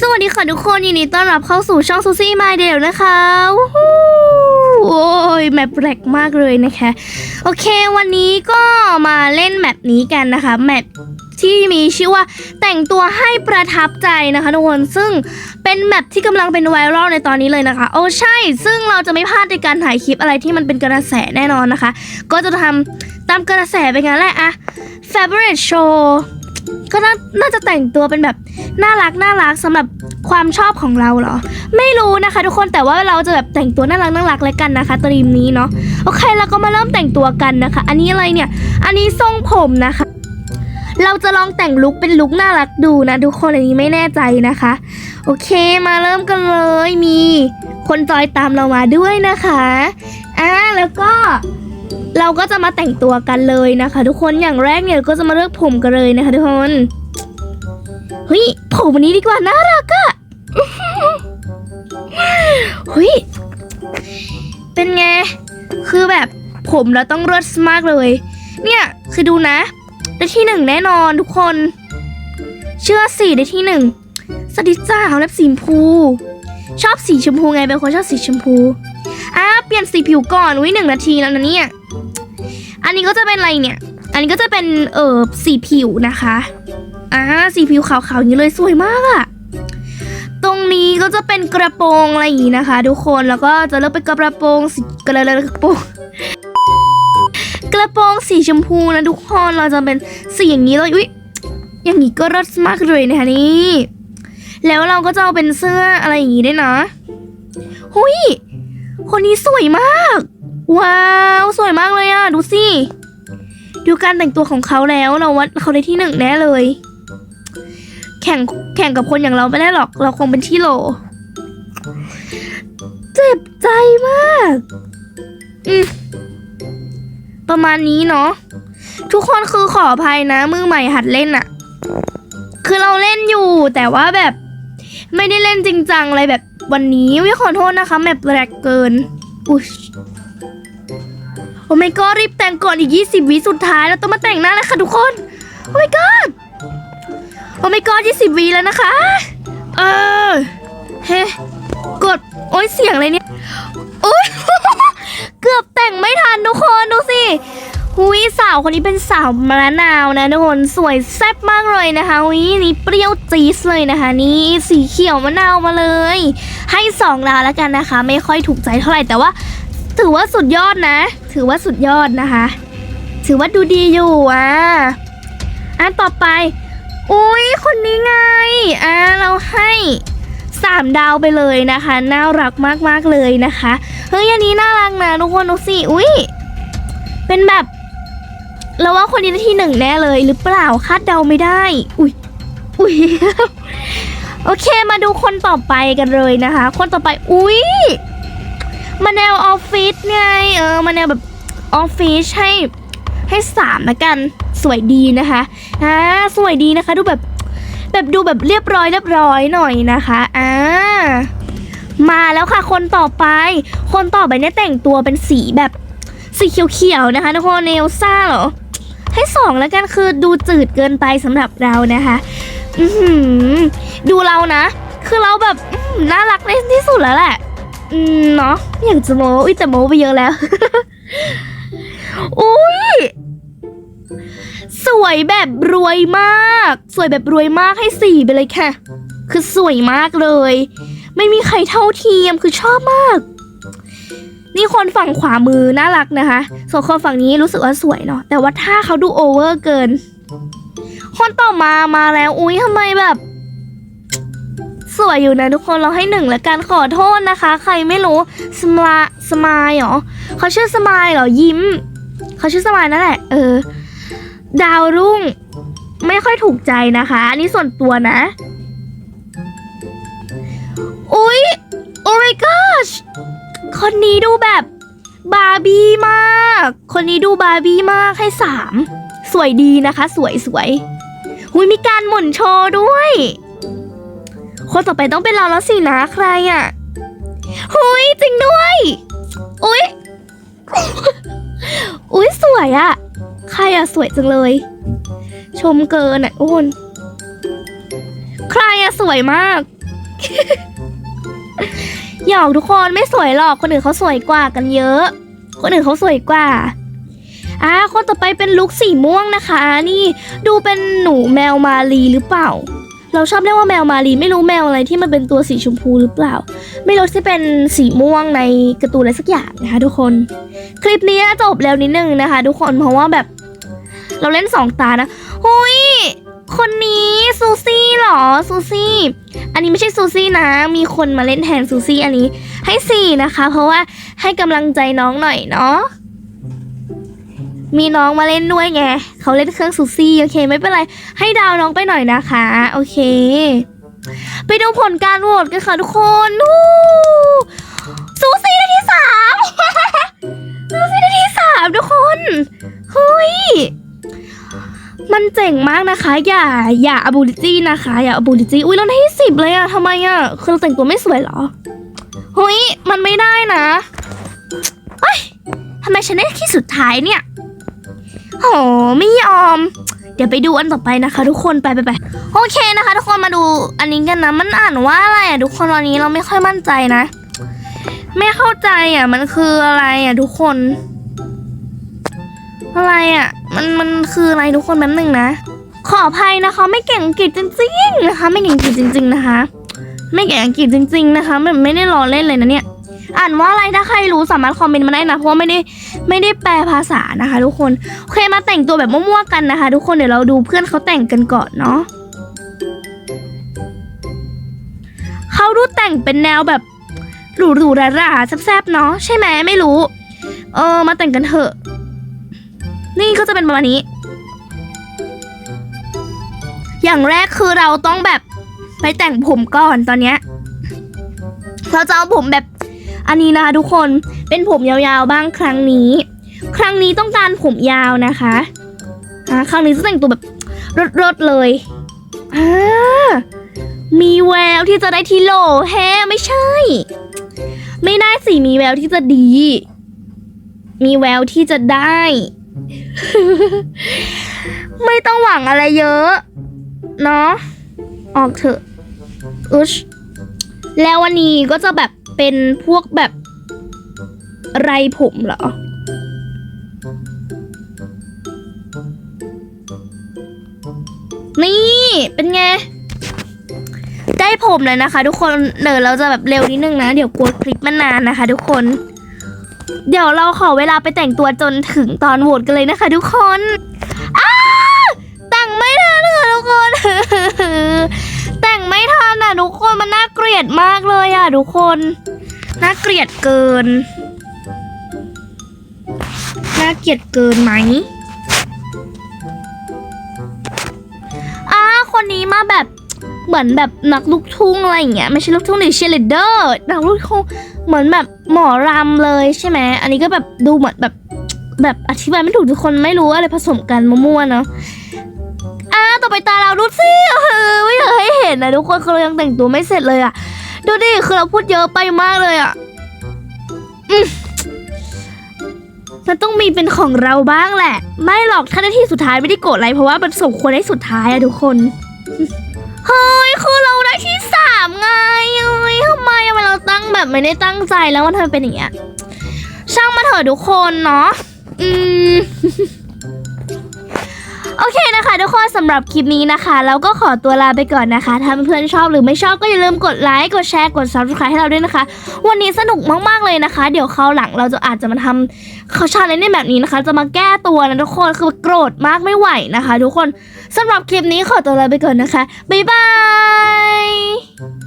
สวัสดีค่ะทุกคนยินดีต้อนรับเข้าสู่ช่องซูซี่มาเดลนะคะวู้โอ้ยแมปแรกมากเลยนะคะ โอเควันนี้ก็มาเล่นแมปนี้กันนะคะแมปที่มีชื่อว่าแต่งตัวให้ประทับใจนะคะทุกคนซึ่งเป็นแมปที่กำลังเป็นไวรัลในตอนนี้เลยนะคะ โอ้ใช่ ซึ่งเราจะไม่พลาดในการถ่ายคลิปอะไรที่มันเป็นกระแสแน่นอนนะคะ ก็จะทำตามกระแสไปงั้นแหละอะ favorite show ก็น่าน่าจะแต่งตัวเป็นแบบน่ารักน่ารักสำหรับความชอบของเราเหรอ ไม่รู้นะคะ ทุกคนแต่ว่าเราจะแบบแต่งตัวน่ารักน่ารักแล้วกันนะคะตรีมนี้เนาะโอเคเราก็มาเริ่มแต่งตัวกันนะคะ อันนี้อะไรเนี่ย อันนี้ทรงผมนะคะ เราจะลองแต่งลุคเป็นลุคน่ารักดูนะ ทุกคนอันนี้ไม่แน่ใจนะคะ โอเคมาเริ่มกันเลยมีคนจอยตามเรามาด้วยนะคะอ่าแล้วก็ เราก็จะมาแต่งตัวกันเลยนะคะ ทุกคนอย่างแรกเนี่ยก็จะมาเลือกผมกันเลยนะคะทุกคนเฮ้ยผมวันนี้ดีกว่าน่ารักอะเฮ้ยเป็นไงคือแบบผมเราต้องเลิศมากเลย เนี่ยคือดูนะได้ที่หนึ่งแน่นอนทุกคน เชื่อสิได้ที่หนึ่งสติจ้าเขาเล็บสีชมพู ชอบสีชมพูไงเป็นคนชอบสีชมพูอะเปลี่ยนสีผิวก่อนวิหนึ่งนาทีแล้วนะเนี่ย อันนี้ก็จะเป็นอะไรเนี่ย อันนี้ก็จะเป็นเออสีผิวนะคะ อ่าสีผิวขาวๆอย่างนี้เลยสวยมากอะตรงนี้ก็จะเป็นกระโปรงอะไรอย่างนี้นะคะ ทุกคนแล้วก็จะเลือกเป็นกระโปรงสีกระกระโปรงกระโปรงสีชมพูนะทุกคนเราจะเป็นสีอย่างนี้เลยอุ้ยอย่างนี้ก็รสมากเลยนะคะนี่แล้วเราก็จะเอาเป็นเสื้ออะไรอย่างนี้ด้วยนะหุยคนนี้สวยมาก ว้าวสวยมากเลยอะ ดูสิ ดูการแต่งตัวของเขาแล้วเราว่าเขาได้ที่หนึ่งแน่เลย แข่งแข่งกับคนอย่างเราไม่ได้หรอก เราคงเป็นที่โหล เจ็บใจมาก อืมประมาณนี้เนาะทุกคนคือขออภัยนะ มือใหม่หัดเล่นอะคือเราเล่นอยู่แต่ว่าแบบ ไม่ได้เล่นจริงจังอะไรแบบวันนี้วิขอโทษนะคะแมปแรกเกินอุ๊ย อ้ไม่ก็รีบแต่งก่อนอีก 20วิสุดท้ายแล้วต้องมาแต่งหน้าแล้วค่ะทุกคน โอ้ไม่ก็โอ้ไม่ก็20วิแล้วนะคะ เออ เฮ้ กด โอ้ยเสียงอะไรเนี่ย โอ้ยเกือบแต่งไม่ทันทุกคนดูสิหุยสาวคนนี้เป็นสาวมะนาวนะทุกคนสวยแซ่บมากเลยนะคะหุยนี่เปรี้ยวจี๊ดเลยนะคะ นี่สีเขียวมะนาวมาเลย ให้สองดาวแล้วกันนะคะ ไม่ค่อยถูกใจเท่าไหร่แต่ว่า ถือว่าสุดยอดนะ ถือว่าสุดยอดนะคะ ถือว่าดูดีอยู่อะอันต่อไป อุ้ยคนนี้ไงอะเราให้สามดาวไปเลยนะคะ น่ารักมากๆเลยนะคะ เฮ้ยอันนี้น่ารักนะทุกคนดูสิ อุ้ยเป็นแบบ เราว่าคนนี้ที่หนึ่งแน่เลยหรือเปล่าคาดเดาไม่ได้ อุ้ยอุ้ยโอเคมาดูคนต่อไปกันเลยนะคะ คนต่อไป อุ้ย มาแนวออฟฟิศไงเออมาแนวแบบออฟฟิศให้ให้สามละกันสวยดีนะคะอ่าสวยดีนะคะ ดูแบบแบบดูแบบเรียบร้อยเรียบร้อยหน่อยนะคะอ่ามาแล้วค่ะคนต่อไป คนต่อไปเนี่ยแต่งตัวเป็นสีแบบสีเขียวๆนะคะทุกคนเนลซ่าเหรอให้สองแล้วกันคือดูจืดเกินไปสำหรับเรานะคะอือหือดูเรานะ คือเราแบบน่ารักในที่สุดแล้วแหละ เนาะไม่อยากจะโม้อุ้ยแต่โม้ไปเยอะแล้ว อุ้ยสวยแบบรวยมาก สวยแบบรวยมากให้สี่ไปเลยค่ะ คือสวยมากเลย ไม่มีใครเท่าเทียมคือชอบมาก นี่คนฝั่งขวามือน่ารักนะคะส่วนคนฝั่งนี้รู้สึกว่าสวยเนาะแต่ว่าถ้าเขาดูโอเวอร์เกิน คนต่อมามาแล้วอุ้ยทำไมแบบ สวยอยู่นะทุกคนเราให้หนึ่งแล้วกันขอโทษนะคะ ใครไม่รู้สมาสมายเหรอเขาชื่อสมายเหรอยิ้มเขาชื่อสมายนั่นแหละ เออ ดาวรุ่ง ไม่ค่อยถูกใจนะคะ อันนี้ส่วนตัวนะ อุ๊ยโอ้ my gosh คนนี้ดูแบบบาร์บี้มาก คนนี้ดูบาร์บี้มากให้สาม สวยดีนะคะ สวยสวยหุยมีการหมุนโชว์ด้วย คนต่อไปต้องเป็นเราแล้วสินะใครอะหุยจริงด้วย อุ้ยอุ้ยสวยอะ ใครอะสวยจังเลย ชมเกินอะโอนใครอะสวยมากหยอกทุกคนไม่สวยหรอกคนอื่นเขาสวยกว่ากันเยอะ คนอื่นเขาสวยกว่าอ่าคนต่อไปเป็นลุคสีม่วงนะคะ นี่ดูเป็นหนูแมวมาลีหรือเปล่า เราชอบเรียกว่าแมวมาลีไม่รู้แมวอะไรที่มันเป็นตัวสีชมพูหรือเปล่า ไม่รู้ที่เป็นสีม่วงในการ์ตูนอะไรสักอย่างนะคะทุกคน คลิปนี้จบแล้วนิดนึงนะคะ ทุกคนเพราะว่าแบบเราเล่นสองตานะหุยคนนี้ซูซี่เหรอซูซี่ อันนี้ไม่ใช่ซูซี่นะ มีคนมาเล่นแทนซูซี่อันนี้ให้สี่นะคะ เพราะว่าให้กำลังใจน้องหน่อยเนาะ มีน้องมาเล่นด้วยไงเขาเล่นเครื่องซูซี่โอเค ไม่เป็นไร ให้ดาวน้องไปหน่อยนะคะ โอเค ไปดูผลการโหวตกันค่ะทุกคนวู้ซูซี่ได้ที่สามซูซี่ได้ที่สามทุกคนเฮ้ยมันเจ๋งมากนะคะ อย่า อย่าอบูลิจี้นะคะ อย่าอบูลิจี้อุ้ยเราได้ที่สิบเลยอะทำไมอะคือเราแต่งตัวไม่สวยเหรอเฮ้ยมันไม่ได้นะเฮ้ยทำไมฉันได้ที่สุดท้ายเนี่ย โหไม่ยอม เดี๋ยวไปดูอันต่อไปนะคะ ทุกคนไปไปไปโอเคนะคะ ทุกคนมาดูอันนี้กันนะมันอ่านว่าอะไรอะทุกคนวันนี้เราไม่ค่อยมั่นใจนะ ไม่เข้าใจอะมันคืออะไรอะทุกคน อะไรอะ มันมันคืออะไรทุกคนแป๊บหนึ่งนะขออภัยนะคะ ไม่เก่งอังกฤษจริงๆนะคะ ไม่เก่งอังกฤษจริง ๆ นะคะ ไม่เก่งอังกฤษจริง ๆ นะคะแบบไม่ได้รอเล่นเลยนะเนี่ย อ่านว่าอะไรถ้าใครรู้สามารถคอมเมนต์มาได้นะเพราะว่าไม่ได้ ไม่ได้แปลภาษานะคะ ทุกคนโอเคมาแต่งตัวแบบมั่วๆกันนะคะ ทุกคนเดี๋ยวเราดูเพื่อนเขาแต่งกันก่อนเนาะเขาดูแต่งเป็นแนวแบบหรูๆหราๆแซ่บๆเนาะใช่ไหมไม่รู้ เออ มาแต่งกันเถอะ นี่ก็จะเป็นประมาณนี้ อย่างแรกคือเราต้องแบบไปแต่งผมก่อนตอนเนี้ยเราจะเอาผมแบบ อันนี้นะคะทุกคนเป็นผมยาวๆบ้างครั้งนี้ ครั้งนี้ต้องการผมยาวนะคะอ่าครั้งนี้จะแต่งตัวแบบรดๆเลยอ่ามีแววที่จะได้ที่โหลแฮไม่ใช่ ไม่ได้สิมีแววที่จะดี มีแววที่จะได้ ไม่ต้องหวังอะไรเยอะ เนาะออกเถอะอุชแล้ววันนี้ก็จะแบบ เป็นพวกแบบไรผมเหรอ นี่ เป็นไง ได้ผมเลยนะคะ ทุกคนเดี๋ยวเราจะแบบเร็วนิดนึงนะ เดี๋ยวกลัวคลิปมันนานนะคะ ทุกคน เดี๋ยวเราขอเวลาไปแต่งตัวจนถึงตอนโหวตกันเลยนะคะ ทุกคนอ้าแต่งไม่ทันค่ะทุกคน แต่งไม่ทันอะทุกคนมันน่า เกลียดมากเลยอะทุกคน น่าเกลียดเกิน น่าเกลียดเกินไหมอ้าคนนี้มาแบบเหมือนแบบนักลูกทุ่งอะไรอย่างเงี้ยไม่ใช่ลูกทุ่งหรือเชลเดอร์นักลูกทุ่งเหมือนแบบหมอรำเลยใช่ไหมอันนี้ก็แบบดูเหมือนแบบแบบอธิบายไม่ถูกทุกคนไม่รู้อะไรผสมกันมั่วๆเนาะ ต่อไปตาเราดูสิเออไม่อยากให้เห็นนะทุกคนคือเรายังแต่งตัวไม่เสร็จเลยอะดูดิคือเราพูดเยอะไปมากเลยอะมันต้องมีเป็นของเราบ้างแหละ ไม่หรอกถ้าได้ที่สุดท้ายไม่ได้โกรธอะไรเพราะว่ามันสมควรได้สุดท้ายอะทุกคนเฮ้ยคือเราได้ที่สามไงเอ้ยทำไมทำไมเราตั้งแบบไม่ได้ตั้งใจแล้วมันทำเป็นอย่างเงี้ยช่างมาเถอะทุกคนเนาะอืม โอเคนะคะทุกคนสำหรับคลิปนี้นะคะ เราก็ขอตัวลาไปก่อนนะคะ ถ้าเพื่อนชอบหรือไม่ชอบก็อย่าลืมกดไลค์กดแชร์กด subscribe ให้เราด้วยนะคะ วันนี้สนุกมากๆเลยนะคะ เดี๋ยวคราวหลังเราจะอาจจะมาทำเขาชาเลนจ์แบบนี้นะคะ จะมาแก้ตัวนะทุกคนคือโกรธมากไม่ไหวนะคะ ทุกคนสำหรับคลิปนี้ขอตัวลาไปก่อนนะคะบ๊ายบาย